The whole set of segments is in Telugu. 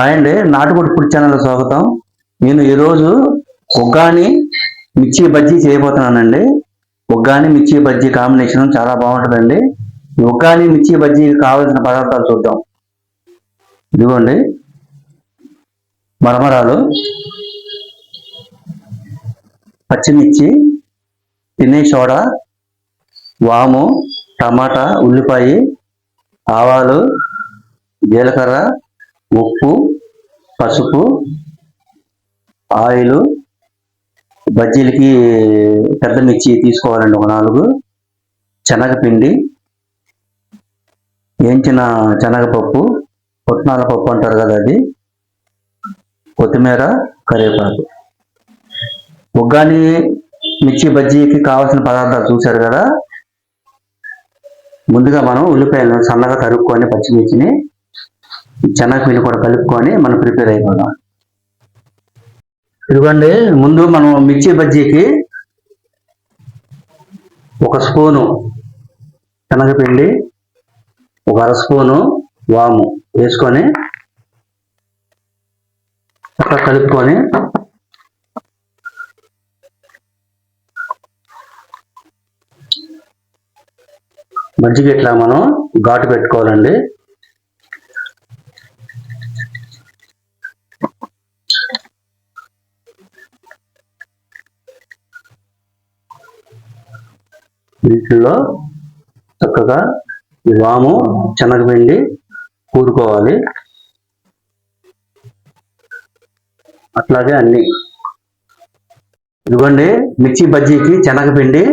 హాయ్ అండి నాటుకోడి ఫుడ్ ఛానల్ స్వాగతం. నేను ఈరోజు ఉగ్గాని మిర్చి బజ్జీ చేయబోతున్నానండి. ఉగ్గాని మిర్చి బజ్జీ కాంబినేషన్ చాలా బాగుంటుందండి. ఒగ్గాని మిర్చి బజ్జీ కావాల్సిన పదార్థాలు చూద్దాం. ఇదిగోండి. మరమరాలు. పచ్చిమిర్చి తినే సోడా వాము టమాటా ఉల్లిపాయ ఆవాలు జీలకర్ర ఉప్పు పసుపు ఆయిల్ బజ్జీలకి పెద్ద మిర్చి తీసుకోవాలండి ఒక నాలుగు శనగపిండి వేయించిన శనగపప్పు పుట్నాల పప్పు అంటారు కదా అది కొత్తిమీర కరివేపాకు. ఉగ్గాని మిర్చి బజ్జీకి కావాల్సిన పదార్థాలు చూశారు కదా? ముందుగా మనం ఉల్లిపాయలను సన్నగా తరుక్కొని పచ్చిమిర్చిని శనగపిండి కూడా కలుపుకొని మనం ప్రిపేర్ అయిపోదాం. ఇదిగోండి ముందు మనం మిర్చి బజ్జీకి ఒక స్పూను శనగపిండి ఒక అర స్పూను వాము వేసుకొని చక్కగా కలుపుకొని మజ్జిగ ఇట్లా మనం ఘాటు పెట్టుకోవాలండి. వీటిల్లో చక్కగా ఈ వాము శనగపిండి కూరుకోవాలి. అట్లాగే అన్ని. ఇదిగోండి మిర్చి బజ్జీకి శనగపిండి.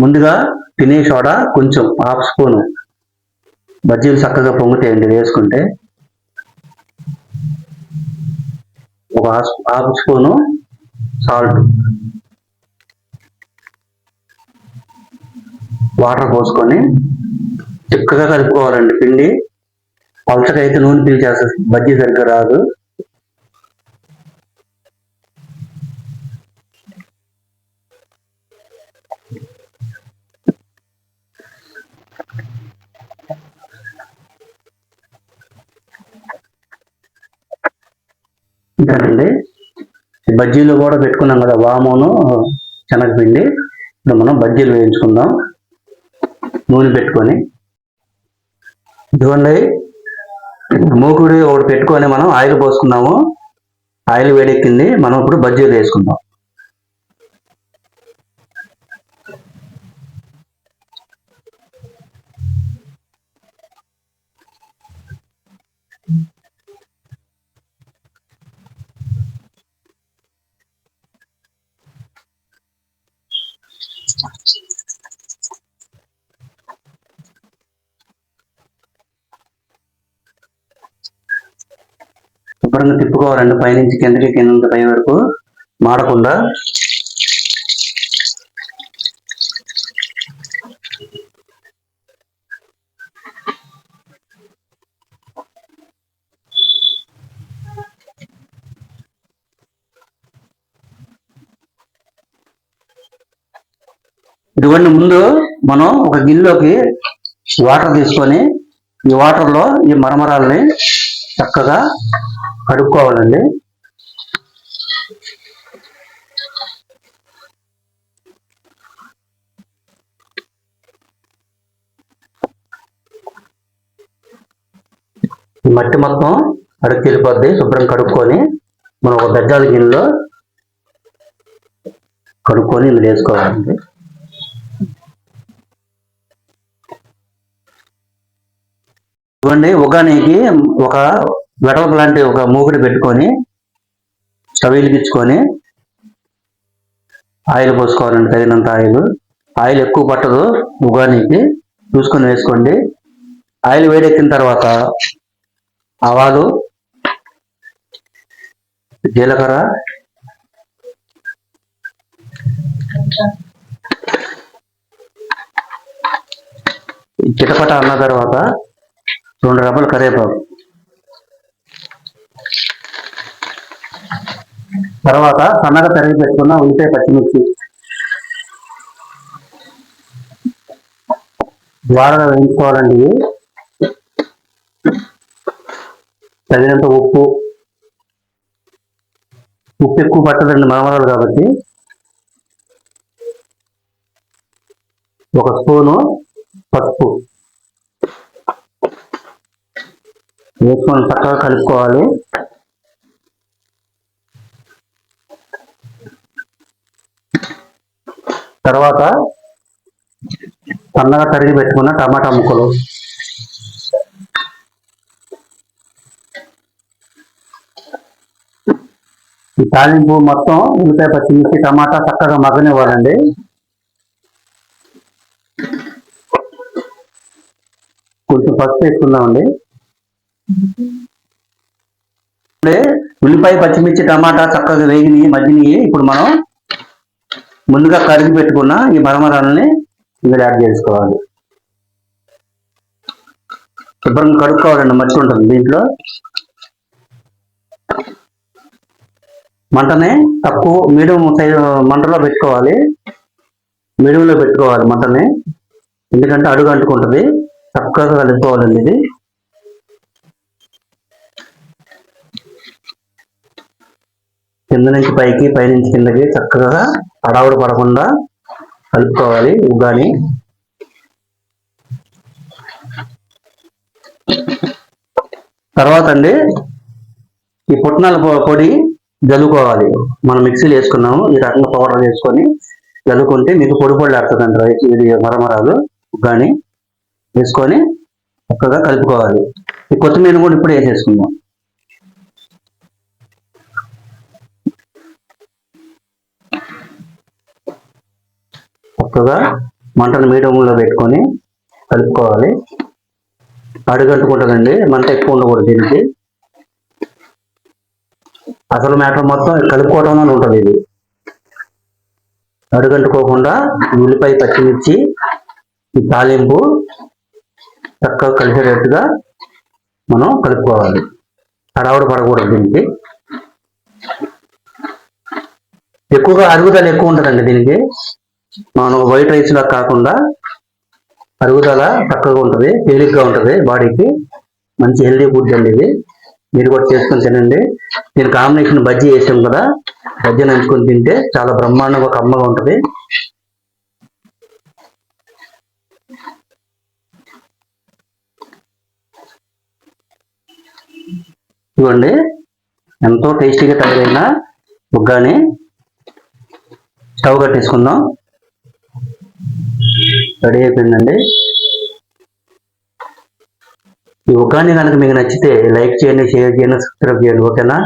ముందుగా తినే సోడా కొంచెం హాఫ్ స్పూను బజ్జీలు చక్కగా పొంగుతాయండి వేసుకుంటే. ఒక half half spoon salt. Water పోసుకొని చిక్కగా కలుపుకోవాలండి. పిండి పలచగా నూనె పీల్చేస్తుంది బజ్జీ సరిగ్గా రాదు. ఇంతేనండి బజ్జీలు కూడా పెట్టుకున్నాం కదా వామును శనగపిండి. ఇప్పుడు మనం బజ్జీలు వేయించుకుందాం. నూనె పెట్టుకొని. ఇదిగోండి. మూకుడి ఒకటి పెట్టుకొని మనం ఆయిల్ పోసుకున్నాము ఆయిల్ వేడెక్కింది. మనం ఇప్పుడు బజ్జీలు వేసుకుందాం. శుభ్రంగా తిప్పుకోవాలండి పైనుంచి కిందకి కింద నుంచి పై వరకు మాడకుండా. ఇదిగోండి ముందు మనం ఒక గిన్నెలోకి వాటర్ తీసుకొని ఈ వాటర్లో ఈ మరమరాలని చక్కగా కడుక్కోవాలండి. మట్టి మొత్తం అడుగు వెళ్ళిపోద్ది శుభ్రం కడుక్కొని మనం ఒక దగ్గర గిన్నెలో కడుక్కొని ఇందులో వేసుకోవాలండి. ఇవ్వండి ఉగానికి ఒక వెడల్పు లాంటి ఒక మూకుడు పెట్టుకొని స్టవ్ వెలిగించుకొని ఆయిల్ పోసుకోవాలండి తగినంత ఆయిల్. ఆయిల్ ఎక్కువ పట్టదు ఉగానికి. చూసుకొని వేసుకోండి. ఆయిల్ వేడెక్కిన తర్వాత ఆవాలు జీలకర్ర చిటపట అన్న తర్వాత రెండు రబ్బలు కరివేపాకు. తర్వాత సన్నగా తరిగి పెట్టుకున్న ఉల్లిపాయ పచ్చిమిర్చి. ద్వారగా వేయించుకోవాలండి తగినంత ఉప్పు. ఉప్పు ఎక్కువ పట్టదండి మామూలు కాబట్టి. ఒక స్పూను పసుపు. వేసుకొని చక్కగా కలుపుకోవాలి. తర్వాత సన్నగా తరిగి పెట్టుకున్న టమాటా ముక్కలు. ఈ తాలింపు మొత్తం ఉల్లిపాయ పచ్చిమిర్చి టమాటా చక్కగా మగ్గనివ్వాలండి. కొంచెం పసుపు వేసుకుందామండి. ఉల్లిపాయ పచ్చిమిర్చి టమాటా చక్కగా వేగిని మగ్గిని ఇప్పుడు మనం ముందుగా కరిగి పెట్టుకున్న ఈ మరమరాలని మీరు యాడ్ చేసుకోవాలి. శుభ్రం కడుక్కోవాలండి మట్టి ఉంటుంది దీంట్లో. మంటనే తక్కువ మీడియం సైజు మంటలో పెట్టుకోవాలి. మీడియంలో పెట్టుకోవాలి మంటని. ఎందుకంటే అడుగు అంటుకుంటుంది. చక్కగా కలుపుకోవాలండి ఇది. కింద నుంచి పైకి పైనుంచి కిందకి చక్కగా అడావుడు పడకుండా కలుపుకోవాలి ఉగ్గాని. తర్వాత అండి ఈ పుట్నాల పొడి జలుకోవాలి మనం మిక్సీలు వేసుకున్నాము ఈ రకంగా పౌడర్ వేసుకొని జలుకుంటే మీకు పొడి పొడి ఆడుతుందండి రైతు ఇది మరమరాలు ఉగ్గాని. వేసుకొని చక్కగా కలుపుకోవాలి. ఈ కొత్తిమీర కూడా ఇప్పుడు వేసేసుకుందాం. చక్కగా మంటను మీడియంలో పెట్టుకొని కలుపుకోవాలి. అడుగంటుకుంటుందండి మంట ఎక్కువ ఉండకూడదు దీనికి. అసలు మ్యాటర్ మొత్తం కలుపుకోవడంలో ఉంటుంది ఇది. అడుగంటుకోకుండా ఉల్లిపాయ పచ్చిమిర్చి ఈ తాలింపు చక్కగా కలిసేటట్టుగా మనం కలుపుకోవాలి. అడవడ పడకూడదు దీనికి. ఎక్కువగా అరుగుదల ఎక్కువ ఉంటుందండి దీనికి. మనం వైట్ రైస్ లా కాకుండా అరుగుదల తక్కువగా ఉంటుంది తేలిగ్గా ఉంటుంది బాడీకి. మంచి హెల్దీ ఫుడ్ అండి ఇది. మీరు కూడా చేసుకొని తినండి. నేను కాంబినేషన్ బజ్జీ వేసాం కదా బజ్జీ నంచుకొని తింటే చాలా బ్రహ్మాండంగా ఒక అమ్మగా ఉంటుంది. ఇవ్వండి. ఎంతో టేస్టీగా తయారైన బుగ్గాని స్టవ్ కట్టేసుకుందాం. రెడీ అయిపోయిందండి. ఈ ఉగ్గాని కనుక మీకు నచ్చితే లైక్ చేయండి షేర్ చేయండి సబ్స్క్రైబ్ చేయండి ఓకేనా?